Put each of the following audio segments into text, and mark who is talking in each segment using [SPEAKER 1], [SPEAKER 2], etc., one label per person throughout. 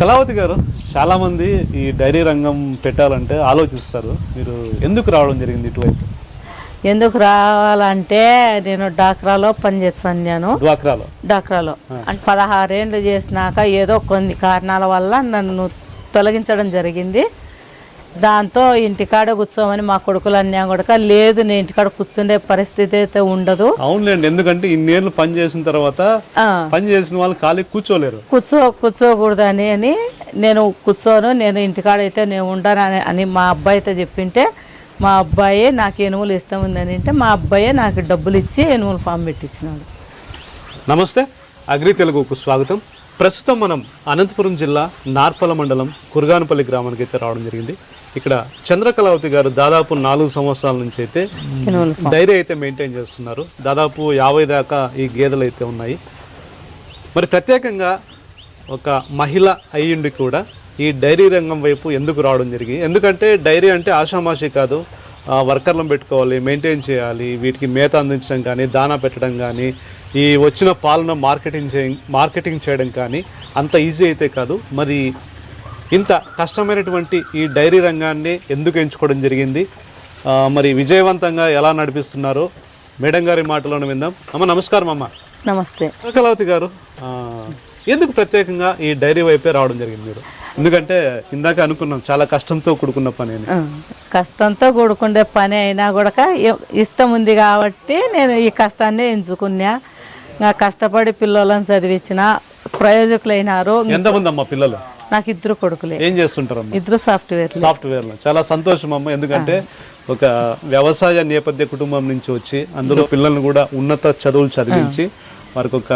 [SPEAKER 1] కళావతి గారు చాలా మంది ఈ డైరీ రంగం పెట్టాలంటే ఆలోచిస్తారు. మీరు ఎందుకు రావడం జరిగింది ఇటువైపు?
[SPEAKER 2] ఎందుకు రావాలంటే నేను డాక్రాలో పనిచేస్తాను నేను.
[SPEAKER 1] డ్వాక్రాలో?
[SPEAKER 2] డాక్రాలో అంటే పదహారేండ్లు చేసినాక ఏదో కొన్ని కారణాల వల్ల నన్ను తొలగించడం జరిగింది. దాంతో ఇంటికాడ కూర్చోమని మా కొడుకులు అన్నా కూడా లేదు నేను ఇంటికాడ కూర్చుండే పరిస్థితి అయితే ఉండదు.
[SPEAKER 1] అవునులేండి ఎందుకంటే ఇన్నేళ్ళు పని చేసిన తర్వాత పని చేసిన వాళ్ళు ఖాళీ కూర్చోలేరు.
[SPEAKER 2] కూర్చో కూర్చోకూడదని అని నేను కూర్చోను నేను ఇంటికాడ అయితే నేను ఉండను అని అని మా అబ్బాయితో చెప్పింటే మా అబ్బాయి నాకు ఎనుములు ఇష్టం ఉందని అంటే మా అబ్బాయే నాకు డబ్బులు ఇచ్చి ఎనుములు ఫామ్ పెట్టించినాడు.
[SPEAKER 1] నమస్తే అగ్రి తెలుగుకు స్వాగతం. ప్రస్తుతం మనం అనంతపురం జిల్లా నార్పల మండలం కుర్గానపల్లి గ్రామానికి అయితే రావడం జరిగింది. ఇక్కడ చంద్రకళావతి గారు దాదాపు నాలుగు సంవత్సరాల నుంచి అయితే డైరీ అయితే మెయింటైన్ చేస్తున్నారు. దాదాపు యాభై దాకా ఈ గేదెలు అయితే ఉన్నాయి. మరి ప్రత్యేకంగా ఒక మహిళ అయ్యుండి కూడా ఈ డైరీ రంగం వైపు ఎందుకు రావడం జరిగింది? ఎందుకంటే డైరీ అంటే ఆషామాషి కాదు వర్కర్లను పెట్టుకోవాలి మెయింటైన్ చేయాలి వీటికి మేత అందించడం కానీ దానా పెట్టడం కానీ ఈ వచ్చిన పాలను మార్కెటింగ్ చే మార్కెటింగ్ చేయడం కానీ అంత ఈజీ అయితే కాదు. మరి ఇంత కష్టమైనటువంటి ఈ డైరీ రంగాన్ని ఎందుకు ఎంచుకోవడం జరిగింది? మరి విజయవంతంగా ఎలా నడిపిస్తున్నారో మేడం గారి మాటలను విందాం. అమ్మ నమస్కారం అమ్మ.
[SPEAKER 2] నమస్తే.
[SPEAKER 1] కళావతి గారు ఎందుకు ప్రత్యేకంగా ఈ డైరీ వైపే రావడం జరిగింది మీరు? ఎందుకంటే ఇందాక అనుకున్నాం చాలా కష్టంతో కూడుకున్న పని అని
[SPEAKER 2] ఆ, కష్టంతో కూడుకుండే పని అయినా కూడా ఇష్టం ఉంది కాబట్టి నేను ఈ కష్టాన్ని ఎంచుకున్నా. ఇంకా కష్టపడి పిల్లలను చదివించిన ప్రయోజకులైనారు.
[SPEAKER 1] ఎంతమంది అమ్మ పిల్లలు?
[SPEAKER 2] నాకు ఇద్దరు కొడుకులే.
[SPEAKER 1] ఏం చేస్తుంటారమ్మా?
[SPEAKER 2] ఇద్దరు సాఫ్ట్వేర్
[SPEAKER 1] సాఫ్ట్వేర్లో. చాలా సంతోషం అమ్మ ఎందుకంటే ఒక వ్యవసాయ నేపథ్య కుటుంబం నుంచి వచ్చి అందులో పిల్లల్ని కూడా ఉన్నత చదువులు చదివించి వారికి ఒక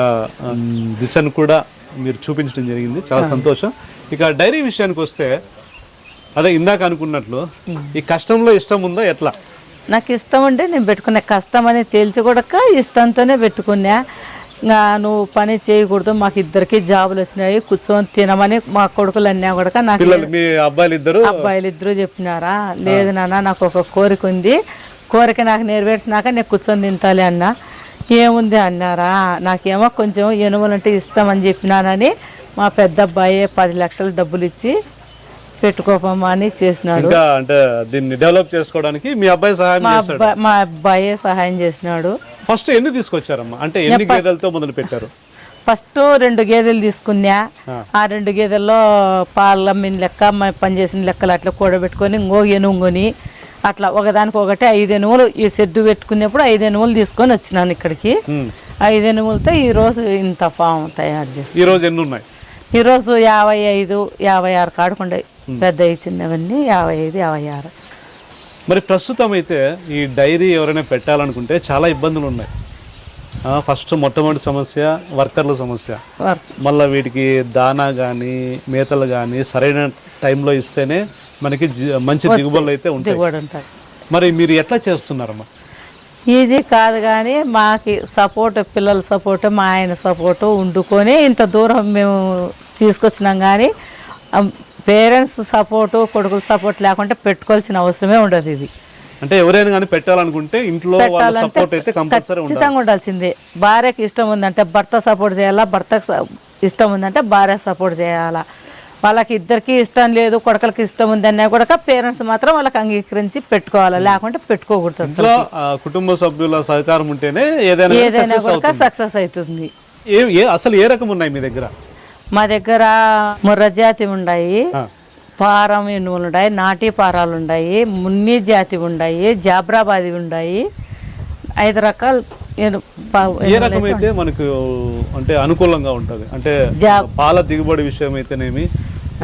[SPEAKER 1] దిశను కూడా మీరు చూపించడం జరిగింది. చాలా సంతోషం. ఇక డైరీ విషయానికి వస్తే అదే ఇందాక అనుకున్నట్లు ఈ కష్టంలో ఇష్టం ఉందా ఎట్లా?
[SPEAKER 2] నాకు ఇష్టం ఉంటే నేను పెట్టుకున్నా కష్టం అని తెలిసి కూడా ఇష్టంతోనే పెట్టుకున్నా. ఇంకా నువ్వు పని చేయకూడదు మాకు ఇద్దరికి జాబులు వచ్చినాయి కూర్చొని తినమని మా కొడుకులు అన్నా కూడా నాకు
[SPEAKER 1] అబ్బాయిలు ఇద్దరు
[SPEAKER 2] అబ్బాయిలు ఇద్దరు చెప్పినారా? లేదు నాన్న నాకు ఒక కోరిక ఉంది. కోరిక నాకు నెరవేర్చినాక నేను కూర్చొని తింటాలి అన్న. ఏముంది అన్నారా? నాకేమో కొంచెం ఎనుములంటే ఇష్టం అని చెప్పినానని మా పెద్ద అబ్బాయి పది లక్షలు డబ్బులు ఇచ్చి పెట్టుకోపమ్మా అని చేసినాడు.
[SPEAKER 1] ఇంకా అంటే దీన్ని డెవలప్ చేసుకోవడానికి మీ అబ్బాయి సహాయం
[SPEAKER 2] మా
[SPEAKER 1] చేశాడు.
[SPEAKER 2] అబ్బాయి మా అబ్బాయే సహాయం చేసినాడు.
[SPEAKER 1] ఫస్ట్ ఎన్ని తీసుకొచ్చారమ్మా? అంటే ఎన్ని గేదెలతో మొదలు పెట్టారు?
[SPEAKER 2] ఫస్ట్ రెండు గేదెలు తీసుకున్నా. ఆ. రెండు గేదెల్లో పాల అమ్మిన లెక్క మ- పనిచేసిన లెక్కలు అట్లా కూడబెట్టుకొని ఇంకో ఎనుగుని అట్లా ఒకదానికి ఒకటి ఐదు ఎనుములు ఈ షెడ్డు పెట్టుకునేప్పుడు ఐదు ఎనుములు తీసుకొని వచ్చినాను ఇక్కడికి. ఐదు ఎనుములతో ఈరోజు ఇంత ఫామ్ తయారు చేస్తాను
[SPEAKER 1] ఈ రోజు ఎన్ని ఉన్నాయి?
[SPEAKER 2] ఈరోజు యాభై ఐదు యాభై ఆరు కాడుకుండే పెద్ద చిన్నవన్నీ యాభై ఐదు యాభై ఆరు.
[SPEAKER 1] మరి ప్రస్తుతం అయితే ఈ డైరీ ఎవరైనా పెట్టాలనుకుంటే చాలా ఇబ్బందులు ఉన్నాయి. ఫస్ట్ మొట్టమొదటి సమస్య వర్కర్ల సమస్య. మళ్ళీ వీటికి దానా కానీ మేతలు కానీ సరైన టైంలో ఇస్తేనే మనకి మంచి దిగుబడులు అయితే ఉంటాయి. మరి మీరు ఎట్లా చేస్తున్నారమ్మా?
[SPEAKER 2] ఈజీ కాదు కానీ మాకి సపోర్ట్ పిల్లల సపోర్ట్ మా ఆయన సపోర్ట్ వండుకొని ఇంత దూరం మేము తీసుకొచ్చినాం కానీ పేరెంట్స్ సపోర్టు కొడుకుల సపోర్ట్ లేకుంటే పెట్టుకోవాల్సిన అవసరమే ఉండదు ఇది.
[SPEAKER 1] అంటే ఎవరైనా కానీ పెట్టాలనుకుంటే ఇంట్లో సపోర్ట్ అయితే
[SPEAKER 2] ఖచ్చితంగా ఉండాల్సిందే. భార్యకి ఇష్టం ఉందంటే భర్త సపోర్ట్ చేయాలా? భర్తకు ఇష్టం ఉందంటే భార్య సపోర్ట్ చేయాలా? వాళ్ళకి ఇద్దరికి ఇష్టం లేదు కొడుకులకి ఇష్టం ఉందన్నా కూడా పేరెంట్స్ మాత్రం వాళ్ళకి అంగీకరించి పెట్టుకోవాలి. లేకుంటే పెట్టుకోకూడదు
[SPEAKER 1] కుటుంబ సభ్యుల సహకారం ఉంటేనే ఏదైనా
[SPEAKER 2] ఏదైనా
[SPEAKER 1] సక్సెస్
[SPEAKER 2] కూడా సక్సెస్ అవుతుంది.
[SPEAKER 1] అసలు ఏ రకం ఉన్నాయి మీ దగ్గర?
[SPEAKER 2] మా దగ్గర ముర్ర జాతి ఉన్నాయి పారం ఎనుములు ఉన్నాయి నాటి పారాలు ఉన్నాయి మున్ని జాతి ఉన్నాయి జాబ్రాబాది ఉన్నాయి ఐదు రకాల
[SPEAKER 1] ఏ రకం అయితే మనకు అంటే అనుకూలంగా ఉంటుంది? అంటే పాల దిగుబడి విషయం అయితేనేమి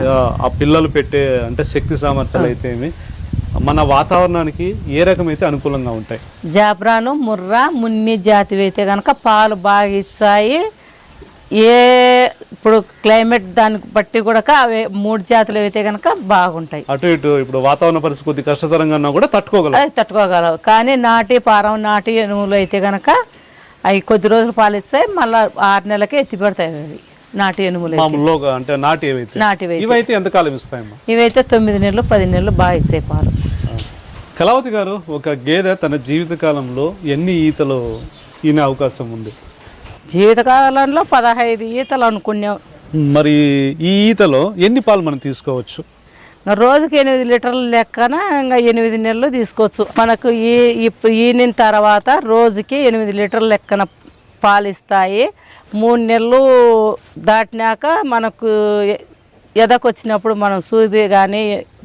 [SPEAKER 1] ఆ, పిల్లలు పెట్టే అంటే శక్తి సామర్థ్యాలు అయితేమి మన వాతావరణానికి ఏ రకం అయితే అనుకూలంగా ఉంటాయి.
[SPEAKER 2] జాబ్రాను ముర్రా మున్ని జాతివి అయితే కనుక పాలు బాగా ఇస్తాయి. ఏ ఇప్పుడు క్లైమేట్ దానికి బట్టి కూడా అవి మూడు జాతులు అయితే కనుక బాగుంటాయి.
[SPEAKER 1] అటు ఇటు ఇప్పుడు వాతావరణ పరిస్థితి కొద్ది కష్టతరంగా ఉన్నా కూడా తట్టుకోగలం.
[SPEAKER 2] అది తట్టుకోగలవు కానీ నాటి పారం నాటి ఎనుములు అయితే కనుక అవి కొద్ది రోజులు పాలు ఇస్తాయి మళ్ళీ ఆరు నెలలకి ఎత్తి పెడతాయి అవి. నాటి ఎనుములు అయితే.
[SPEAKER 1] మామూలుగా అంటే నాటి ఏవైతే?
[SPEAKER 2] నాటివి అయితే.
[SPEAKER 1] ఇవైతే ఎంతకాలం ఇస్తాయమ్మా?
[SPEAKER 2] ఇవైతే తొమ్మిది నెలలు పది నెలలు బాగా ఇస్తాయి పాలు.
[SPEAKER 1] కళావతి గారు ఒక గేదె తన జీవిత కాలంలో ఎన్ని ఈతలు ఈనే అవకాశం ఉంది?
[SPEAKER 2] జీవితకాలంలో పదహైదు ఈతలు అనుకున్నాం.
[SPEAKER 1] మరి ఈ ఈతలో ఎన్ని పాలు మనం తీసుకోవచ్చు?
[SPEAKER 2] రోజుకి ఎనిమిది లీటర్ల లెక్కన ఇంకా ఎనిమిది నెలలు తీసుకోవచ్చు. మనకు ఈ ఈనిన తర్వాత రోజుకి ఎనిమిది లీటర్ల లెక్కన పాలు ఇస్తాయి. మూడు నెలలు దాటినాక మనకు ఎదకొచ్చినప్పుడు మనం సూది కానీ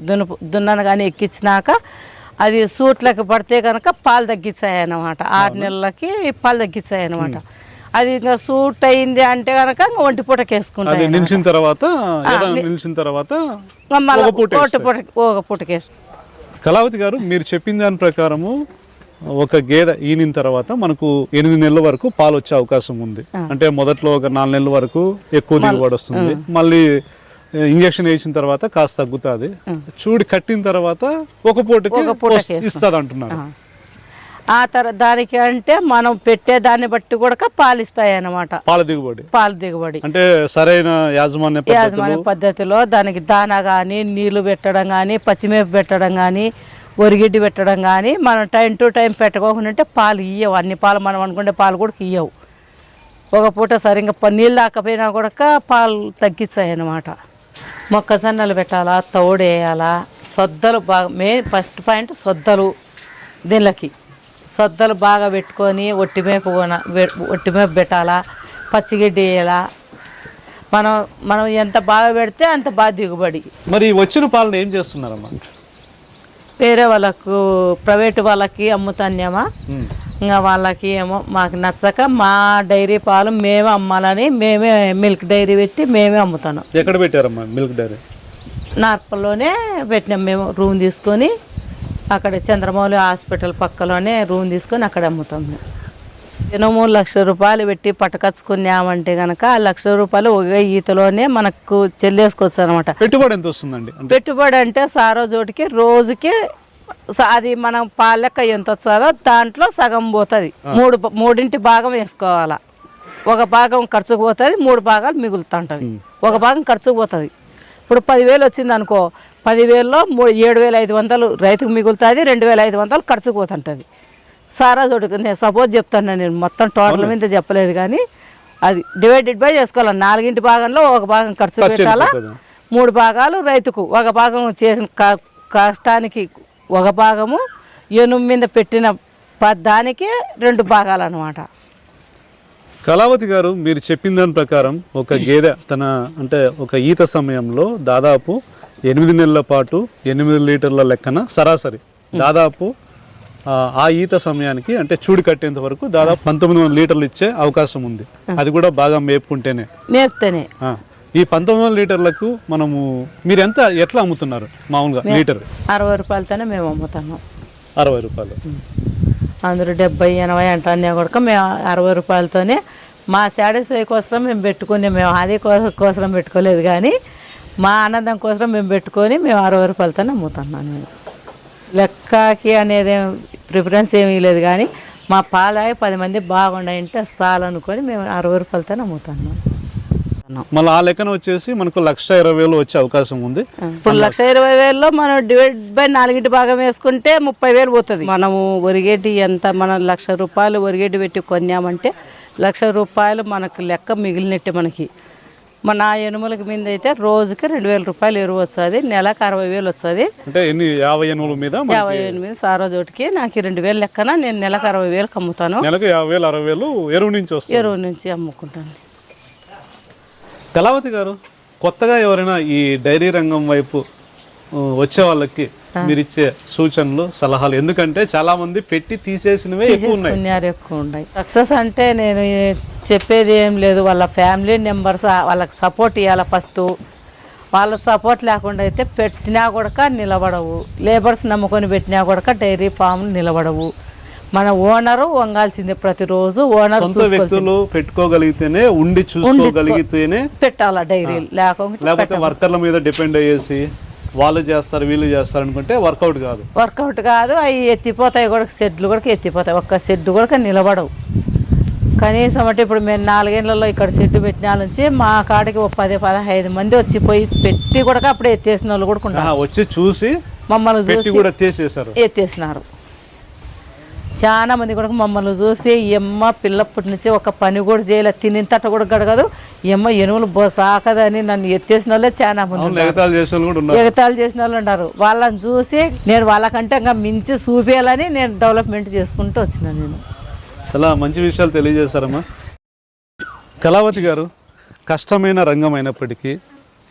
[SPEAKER 2] దున్న దున్నను కానీ ఎక్కించినాక అది సూట్లకి పడితే కనుక పాలు తగ్గించాయి అన్నమాట ఆరు నెలలకి పాలు తగ్గించాయి అన్నమాట అది ఇంకా సూట్ అయింది అంటే కనుక ఒంటి పూటకి
[SPEAKER 1] అది
[SPEAKER 2] వేసుకుంటాయి
[SPEAKER 1] నిలిచిన తర్వాత నిలిచిన తర్వాత ఒక పూట
[SPEAKER 2] పూట పూట ఒక పూటకి వేసుకుంటాం
[SPEAKER 1] కళావతి గారు మీరు చెప్పిన దాని ప్రకారము ఒక గేదె ఈనిన తర్వాత మనకు ఎనిమిది నెలల వరకు పాలు వచ్చే అవకాశం ఉంది. అంటే మొదట్లో ఒక నాలుగు నెలల వరకు ఎక్కువ దిగుబడి వస్తుంది. మళ్ళీ ఇంజక్షన్ వేసిన తర్వాత కాస్త తగ్గుతుంది. చూడి కట్టిన తర్వాత ఒక పూటకి ఇస్తుంది అంటున్నారు
[SPEAKER 2] ఆ. తర దానికి అంటే మనం పెట్టే దాన్ని బట్టి కూడా పాలు ఇస్తాయి అన్నమాట
[SPEAKER 1] పాల దిగుబడి.
[SPEAKER 2] పాలు దిగుబడి.
[SPEAKER 1] అంటే సరైన యాజమాన్య పద్ధతులు.
[SPEAKER 2] యాజమాన్య పద్ధతిలో దానికి దానా కానీ నీళ్ళు పెట్టడం కానీ పచ్చిమేపు పెట్టడం కానీ ఒరిగిడ్డి పెట్టడం కానీ మనం టైం టు టైం పెట్టుకోకుండా ఉంటే పాలు ఇయ్యవు. అన్ని పాలు మనం అనుకుంటే పాలు కూడా ఇయ్యవు. ఒక పూట సరిగ్గా ప- నీళ్ళు దాకపోయినా కూడా పాలు తగ్గించాయి అన్నమాట మొక్కజొన్నలు పెట్టాలా తౌడు వేయాలా సొద్దలు బాగా మెయిన్ ఫస్ట్ పాయింట్ సొద్దలు దీనికి సొద్దలు బాగా పెట్టుకొని ఒట్టిమేపు ఒట్టిమేపు పెట్టాలా పచ్చిగడ్డి వేయాలా. మనం మనం ఎంత బాగా పెడితే అంత బాగా దిగుబడి.
[SPEAKER 1] మరి వచ్చిన పాలను ఏం చేస్తున్నారమ్మా?
[SPEAKER 2] వేరే వాళ్ళకు ప్రైవేట్ వాళ్ళకి అమ్ముతాన్యామా. ఇంకా వాళ్ళకి ఏమో మాకు నచ్చక మా డైరీ పాలు మేమే అమ్మాలని మేమే మిల్క్ డైరీ పెట్టి మేమే అమ్ముతాను.
[SPEAKER 1] ఎక్కడ పెట్టారమ్మా మిల్క్ డైరీ?
[SPEAKER 2] నార్పల్లోనే పెట్టినాం మేము రూమ్ తీసుకొని అక్కడ చంద్రమౌళి హాస్పిటల్ పక్కలోనే రూమ్ తీసుకొని అక్కడ అమ్ముతాం మేము. దినము లక్ష రూపాయలు పెట్టి పట్టుకొచ్చుకున్నామంటే కనుక ఆ లక్ష రూపాయలు ఒక ఈతలోనే మనకు చెల్లేసుకోవచ్చు అనమాట
[SPEAKER 1] పెట్టుబడి ఎంత వస్తుందండి?
[SPEAKER 2] పెట్టుబడి అంటే సారో చోటికి రోజుకి అది మనం పాలెక్క ఎంత వస్తుందో దాంట్లో సగం పోతుంది. మూడు మూడింటి భాగం వేసుకోవాలా. ఒక భాగం ఖర్చుకు పోతుంది మూడు భాగాలు మిగులుతుంటుంది. ఒక భాగం ఖర్చుకు పోతుంది. ఇప్పుడు పదివేలు వచ్చింది అనుకో పదివేలలో మూడు ఏడు వేల ఐదు వందలు రైతుకు మిగులుతుంది రెండు వేల ఐదు వందలు ఖర్చుకు పోతుంటుంది. సారా చోటుకు నేను సపోజ్ చెప్తాను నేను మొత్తం టోటల్ మీద చెప్పలేదు కానీ అది డివైడెడ్ బై చేసుకోవాలి? నాలుగింటి భాగంలో ఒక భాగం ఖర్చు పెట్టాలా? మూడు భాగాలు రైతుకు. ఒక భాగం చేసిన కష్టానికి ఒక భాగము ఎనుము మీద పెట్టిన దానికి రెండు భాగాలు అనమాట
[SPEAKER 1] కళావతి గారు మీరు చెప్పిన దాని ప్రకారం ఒక గేదె తన అంటే ఒక ఈత సమయంలో దాదాపు ఎనిమిది నెలల పాటు ఎనిమిది లీటర్ల లెక్కన సరాసరి. దాదాపు ఆ, ఈత సమయానికి అంటే చూడి కట్టేంత వరకు దాదాపు పంతొమ్మిది వందల లీటర్లు ఇచ్చే అవకాశం ఉంది. అది కూడా బాగా మేపుకుంటేనే.
[SPEAKER 2] మేపుతేనే.
[SPEAKER 1] ఈ పంతొమ్మిది వందల లీటర్లకు మనము మీరు ఎంత ఎట్లా అమ్ముతున్నారు మామూలుగా లీటర్?
[SPEAKER 2] అరవై రూపాయలతోనే మేము అమ్ముతున్నాం
[SPEAKER 1] అరవై రూపాయలు.
[SPEAKER 2] అందరూ డెబ్బై ఎనభై అంటానే కూడా మేము అరవై రూపాయలతోనే మా సాటిస్ఫై కోసం మేము పెట్టుకునే మేము అది కోసం కోసం పెట్టుకోలేదు కానీ మా ఆనందం కోసం మేము పెట్టుకొని మేము అరవై రూపాయలతోనే అమ్ముతున్నాను నేను లెక్కకి అనేది ప్రిఫరెన్స్ ఏమీ లేదు కానీ మా పాలాయి పది మంది బాగుండాయంటే చాలు అనుకొని మేము అరవై రూపాయలతోనే అమ్ముతున్నాం
[SPEAKER 1] మళ్ళీ ఆ లెక్కన వచ్చేసి మనకు లక్ష ఇరవై వేలు వచ్చే అవకాశం ఉంది.
[SPEAKER 2] ఇప్పుడు లక్ష ఇరవై వేలలో మనం డివైడ్ బై నాలుగింటి భాగం వేసుకుంటే ముప్పై వేలు పోతుంది. మనము ఒరిగేటి ఎంత మనం లక్ష రూపాయలు ఒరిగేటి పెట్టి కొన్నామంటే లక్ష రూపాయలు మనకు లెక్క మిగిలినట్టే మనకి. మన ఎనుములకి మీద అయితే రోజుకి రెండు వేల రూపాయలు ఎరువు వస్తుంది నెలకు అరవై వేలు వస్తుంది.
[SPEAKER 1] అంటే ఎన్ని యాభై ఎనుగుల మీద
[SPEAKER 2] యాభై ఎనిమిది సారో చోటికి నాకు రెండు వేలు లెక్కన నేను నెలకు అరవై వేలకు అమ్ముతాను.
[SPEAKER 1] నెలకు యాభై వేలు అరవై వేలు ఎరువు నుంచి వస్తుంది.
[SPEAKER 2] ఎరువు నుంచి అమ్ముకుంటాను.
[SPEAKER 1] కళావతి గారు కొత్తగా ఎవరైనా ఈ డైరీ రంగం వైపు వచ్చే వాళ్ళకి మీరు ఇచ్చే సూచనలు సలహాలు. ఎందుకంటే చాలా మంది పెట్టి తీసేసినవే ఎక్కువ ఉన్నాయి.
[SPEAKER 2] ఎక్కువ ఉన్నాయి. సక్సెస్ అంటే నేను చెప్పేది ఏం లేదు. వాళ్ళ ఫ్యామిలీ మెంబర్స్ వాళ్ళకి సపోర్ట్ ఇవ్వాలి ఫస్ట్. వాళ్ళ సపోర్ట్ లేకుండా అయితే పెట్టినా కూడా నిలబడవు. లేబర్స్ నమ్ముకొని పెట్టినా కూడా డైరీ ఫామ్లు నిలబడవు. మన ఓనరు వంగాల్సిందే ప్రతిరోజు. ఓనర్
[SPEAKER 1] వ్యక్తులు పెట్టుకోగలిగితేనే ఉండి చూసుకోగలిగితేనే
[SPEAKER 2] పెట్టాలా డైరీ లేకుండా
[SPEAKER 1] లేకపోతే వర్కర్ల మీద డిపెండ్ అయ్యేసి వాళ్ళు చేస్తారు వీళ్ళు చేస్తారు అనుకుంటే వర్కౌట్ కాదు.
[SPEAKER 2] వర్కౌట్ కాదు అవి ఎత్తిపోతాయి కూడా షెడ్లు కూడా ఎత్తిపోతాయి. ఒక్క షెడ్ కూడా నిలబడవు. కనీసం అంటే ఇప్పుడు మేము నాలుగేళ్ళలో ఇక్కడ షెడ్ పెట్టిన నుంచి మా కాడికి ఒక పది పదహైదు మంది వచ్చి పోయి పెట్టి కూడా అప్పుడే ఎత్తేసిన వాళ్ళు కూడా
[SPEAKER 1] వచ్చి చూసి
[SPEAKER 2] మమ్మల్ని చూసి
[SPEAKER 1] కూడా
[SPEAKER 2] ఎత్తేసినారు. చాలా మంది కూడా మమ్మల్ని చూసి ఈ అమ్మ పిల్లప్పటి నుంచి ఒక పని కూడా చేయలే తినింతట కూడా గడగదు. ఎనుములు బో సాకదని నన్ను ఎత్తేసిన వాళ్ళే చాలా మంది ఎగతాళి చేసిన వాళ్ళు ఉన్నారు. వాళ్ళని చూసి నేను వాళ్ళకంటే ఇంకా మించి చూపించాలని నేను డెవలప్మెంట్ చేసుకుంటూ వచ్చినాను నేను.
[SPEAKER 1] చాలా మంచి విషయాలు తెలియజేశారమ్మా. కళావతి గారు కష్టమైన రంగం అయినప్పటికీ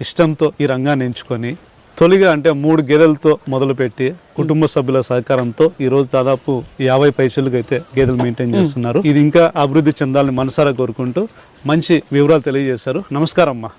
[SPEAKER 1] ఇష్టంతో ఈ రంగాన్ని ఎంచుకొని తొలిగా అంటే మూడు గేదెలతో మొదలుపెట్టి కుటుంబ సభ్యుల సహకారంతో ఈ రోజు దాదాపు యాభై పైసలకు అయితే గేదెలు మెయింటైన్ చేస్తున్నారు. ఇది ఇంకా అభివృద్ధి చెందాలని మనసారా కోరుకుంటూ మంచి వివరాలు తెలియజేశారు. నమస్కారం. అమ్మా